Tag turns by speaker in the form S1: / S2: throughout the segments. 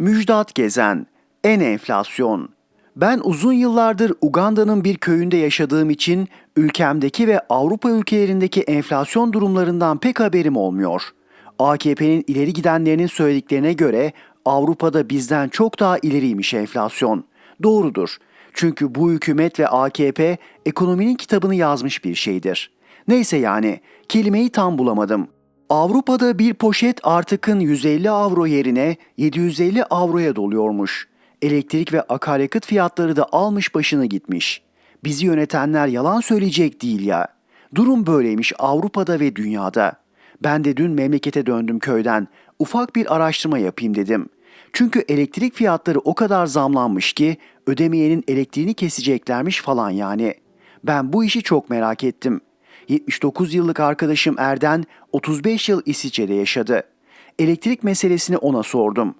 S1: Müjdat Gezen, en enflasyon. Ben uzun yıllardır Uganda'nın bir köyünde yaşadığım için ülkemdeki ve Avrupa ülkelerindeki enflasyon durumlarından pek haberim olmuyor. AKP'nin ileri gidenlerinin söylediklerine göre Avrupa'da bizden çok daha ileriymiş enflasyon. Doğrudur. Çünkü bu hükümet ve AKP ekonominin kitabını yazmış bir şeydir. Neyse yani kelimeyi tam bulamadım. Avrupa'da bir poşet artıkın 150 avro yerine 750 avroya doluyormuş. Elektrik ve akaryakıt fiyatları da almış başını gitmiş. Bizi yönetenler yalan söyleyecek değil ya. Durum böyleymiş Avrupa'da ve dünyada. Ben de dün memlekete döndüm köyden. Ufak bir araştırma yapayım dedim. Çünkü elektrik fiyatları o kadar zamlanmış ki ödemeyenin elektriğini keseceklermiş falan yani. Ben bu işi çok merak ettim. 79 yıllık arkadaşım Erden 35 yıl İsviçre'de yaşadı. Elektrik meselesini ona sordum.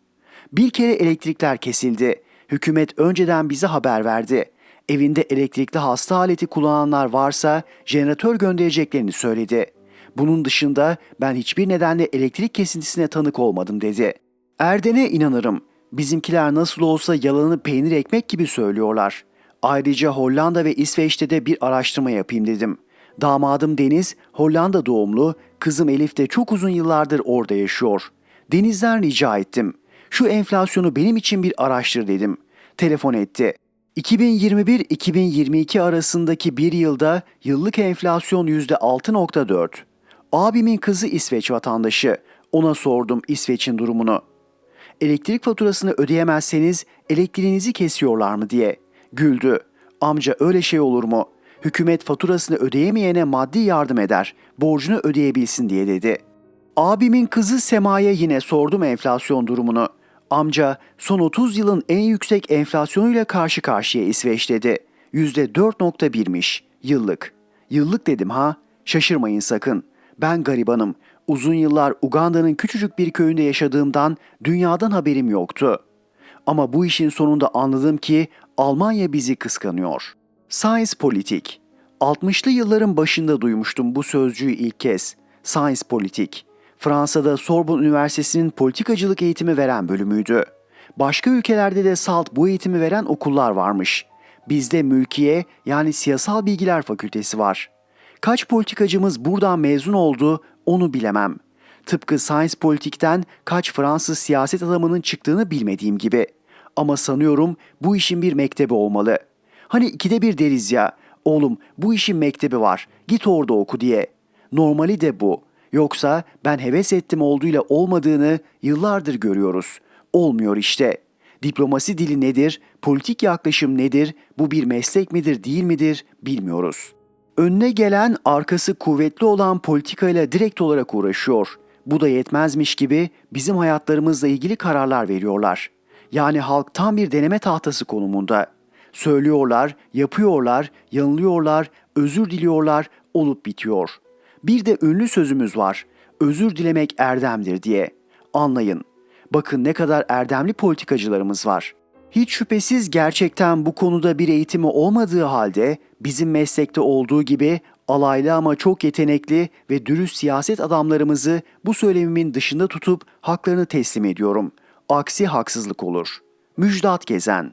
S1: Bir kere elektrikler kesildi. Hükümet önceden bize haber verdi. Evinde elektrikli hasta aleti kullananlar varsa jeneratör göndereceklerini söyledi. Bunun dışında ben hiçbir nedenle elektrik kesintisine tanık olmadım dedi. Erden'e inanırım. Bizimkiler nasıl olsa yalanı peynir ekmek gibi söylüyorlar. Ayrıca Hollanda ve İsveç'te de bir araştırma yapayım dedim. Damadım Deniz Hollanda doğumlu, kızım Elif de çok uzun yıllardır orada yaşıyor. Deniz'den rica ettim. Şu enflasyonu benim için bir araştır dedim. Telefon etti. 2021-2022 arasındaki bir yılda yıllık enflasyon %6.4. Abimin kızı İsveç vatandaşı. Ona sordum İsveç'in durumunu. Elektrik faturasını ödeyemezseniz elektriğinizi kesiyorlar mı diye. Güldü. Amca öyle şey olur mu? Hükümet faturasını ödeyemeyene maddi yardım eder, borcunu ödeyebilsin diye dedi. Abimin kızı Sema'ya yine sordum enflasyon durumunu. Amca son 30 yılın en yüksek enflasyonuyla karşı karşıya İsveç dedi. %4.1'miş yıllık. Yıllık dedim ha. Şaşırmayın sakın. Ben garibanım. Uzun yıllar Uganda'nın küçücük bir köyünde yaşadığımdan dünyadan haberim yoktu. Ama bu işin sonunda anladım ki Almanya bizi kıskanıyor. Science politik. 60'lı yılların başında duymuştum bu sözcüğü ilk kez. Science politik. Fransa'da Sorbonne Üniversitesi'nin politikacılık eğitimi veren bölümüydü. Başka ülkelerde de salt bu eğitimi veren okullar varmış. Bizde mülkiye yani siyasal bilgiler fakültesi var. Kaç politikacımız buradan mezun oldu onu bilemem. Tıpkı Science Politik'ten kaç Fransız siyaset adamının çıktığını bilmediğim gibi. Ama sanıyorum bu işin bir mektebi olmalı. Hani ikide bir deriz ya, oğlum bu işin mektebi var, git orada oku diye. Normali de bu. Yoksa ben heves ettim olduğuyla olmadığını yıllardır görüyoruz. Olmuyor işte. Diplomasi dili nedir, politik yaklaşım nedir, bu bir meslek midir değil midir bilmiyoruz. Önüne gelen arkası kuvvetli olan politikayla direkt olarak uğraşıyor. Bu da yetmezmiş gibi bizim hayatlarımızla ilgili kararlar veriyorlar. Yani halk tam bir deneme tahtası konumunda. Söylüyorlar, yapıyorlar, yanılıyorlar, özür diliyorlar, olup bitiyor. Bir de ünlü sözümüz var. Özür dilemek erdemdir diye. Anlayın. Bakın ne kadar erdemli politikacılarımız var. Hiç şüphesiz gerçekten bu konuda bir eğitimi olmadığı halde bizim meslekte olduğu gibi alaylı ama çok yetenekli ve dürüst siyaset adamlarımızı bu söylemimin dışında tutup haklarını teslim ediyorum. Aksi haksızlık olur. Müjdat Gezen